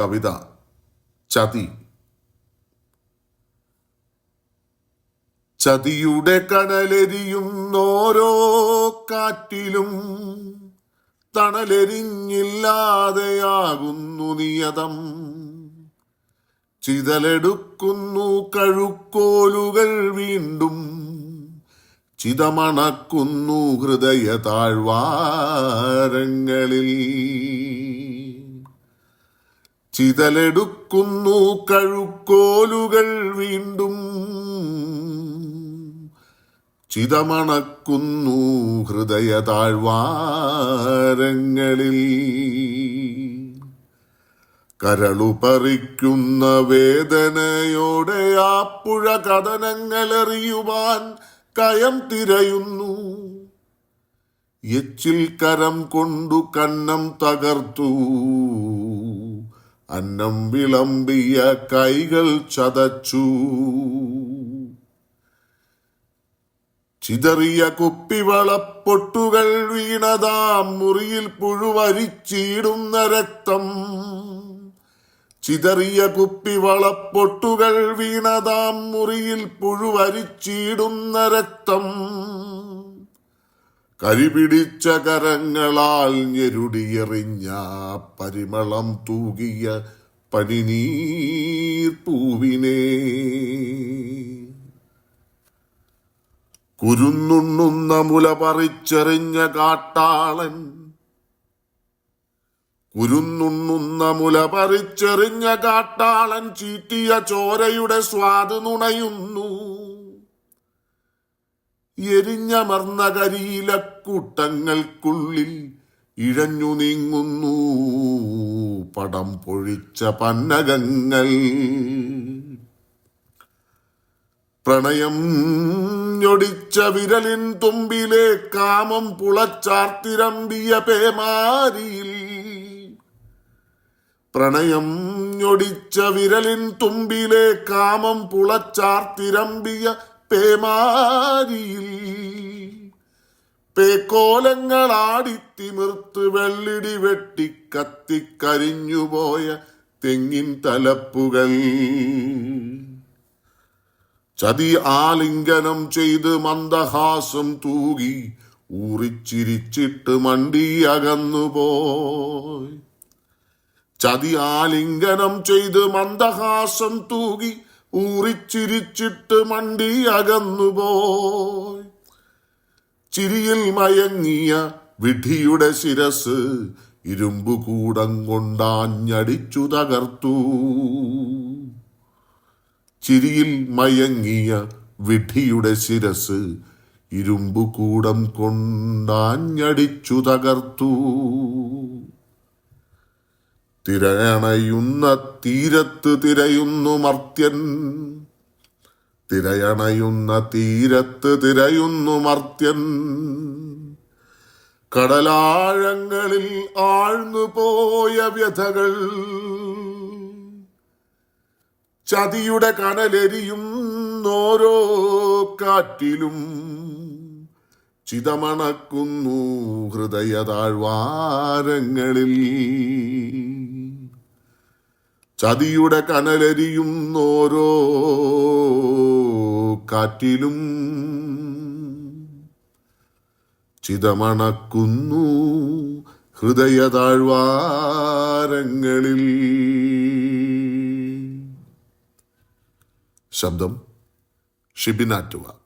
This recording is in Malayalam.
കവിത ചതി. ചതിയുടെ കടലെരിയുന്നോരോ കാറ്റിലും തണലെരിഞ്ഞില്ലാതെയാകുന്നു നിയതം. ചിതലെടുക്കുന്നു കഴുക്കോലുകൾ വീണ്ടും ചിതമണക്കുന്നു ഹൃദയ താഴ്വാരങ്ങളിൽ. ചിതലെടുക്കുന്നു കഴുക്കോലുകൾ വീണ്ടും. ചിതമണക്കുന്നു ഹൃദയ താഴ്വാരങ്ങളിൽ. കരളുപറിക്കുന്ന വേദനയോടെ ആ പുഴ കഥനങ്ങളെറിയുവാൻ കയം തിരയുന്നു. എച്ചിൽ കരം കൊണ്ടു കണ്ണം തകർത്തു. അന്നം വിളമ്പിയ കൈകൾ ചതച്ചു. ചിതറിയ കുപ്പിവളപ്പൊട്ടുകൾ വീണതാം മുറിയിൽ പുഴുവരിച്ചിടുന്ന രക്തം ചിതറിയ കുപ്പിവളപ്പൊട്ടുകൾ വീണതാം മുറിയിൽ പുഴുവരിച്ചിടുന്ന രക്തം കരിപിടിച്ച കരങ്ങളാൽ ഞെരുടിയെറിഞ്ഞ പരിമളം തൂകിയ പനിനീർ കുരുന്നുണ്ണുന്ന മുല പറിച്ചെറിഞ്ഞ കാട്ടാളൻ. കുരുന്നുണ്ണുന്ന മുല പറിച്ചെറിഞ്ഞ കാട്ടാളൻ ചീറ്റിയ ചോരയുടെ സ്വാദ് നുണയുന്നു. എരിഞ്ഞമർന്ന കരിയിലക്കൂട്ടങ്ങൾക്കുള്ളിൽ ഇഴഞ്ഞു നീങ്ങുന്നു. പടം പൊഴിച്ച പന്നകങ്ങൾ. പ്രണയം ഞൊടിച്ച വിരലിൻ തുമ്പിലെ കാമം പുളച്ചാർത്തിരമ്പിയ പേമാരിയിൽ. പ്രണയം ഞൊടിച്ച വിരലിൻ തുമ്പിലെ കാമം പുളച്ചാർത്തിരമ്പിയ പേമാരിയിൽ പേക്കോലങ്ങളാടിത്തിമിർത്ത് വെള്ളിടി വെട്ടി കത്തിക്കരിഞ്ഞുപോയ തെങ്ങിൻ തലപ്പുകൾ. ചതി ആലിംഗനം ചെയ്ത് മന്ദഹാസം തൂകി ഊറിച്ചിരിച്ചിട്ട് മണ്ടി അകന്നുപോയി. ചതി ആലിംഗനം ചെയ്ത് മന്ദഹാസം തൂകി ഊറിച്ചിരിച്ചിട്ട് മണ്ടി അകന്നുപോയി. ചിരിയിൽ മയങ്ങിയ വിധിയുടെ ശിരസ് ഇരുമ്പുകൂടം കൊണ്ടാഞ്ഞടിച്ചു തകർത്തു. ചിരിയിൽ മയങ്ങിയ വിധിയുടെ ശിരസ് ഇരുമ്പുകൂടം കൊണ്ടാഞ്ഞടിച്ചു തകർത്തു. തിരയണയുന്ന തീരത്ത് തിരയുന്നു മർത്യൻ. തിരയണയുന്ന തീരത്ത് തിരയുന്നു മർത്യൻ. കടലാഴങ്ങളിൽ ആഴ്ന്നു പോയ വ്യഥകൾ. ചതിയുടെ കനലെരിയുന്നോരോ കാറ്റിലും. ചിതമണക്കുന്നു ഹൃദയ താഴ്വാരങ്ങളിൽ ചതിയുടെ കനലരിയുന്നോരോ കാറ്റിലും ചിതമണക്കുന്നു ഹൃദയ താഴ്വാരങ്ങളിൽ ശബ്ദം ഷിബിനാറ്റുവ.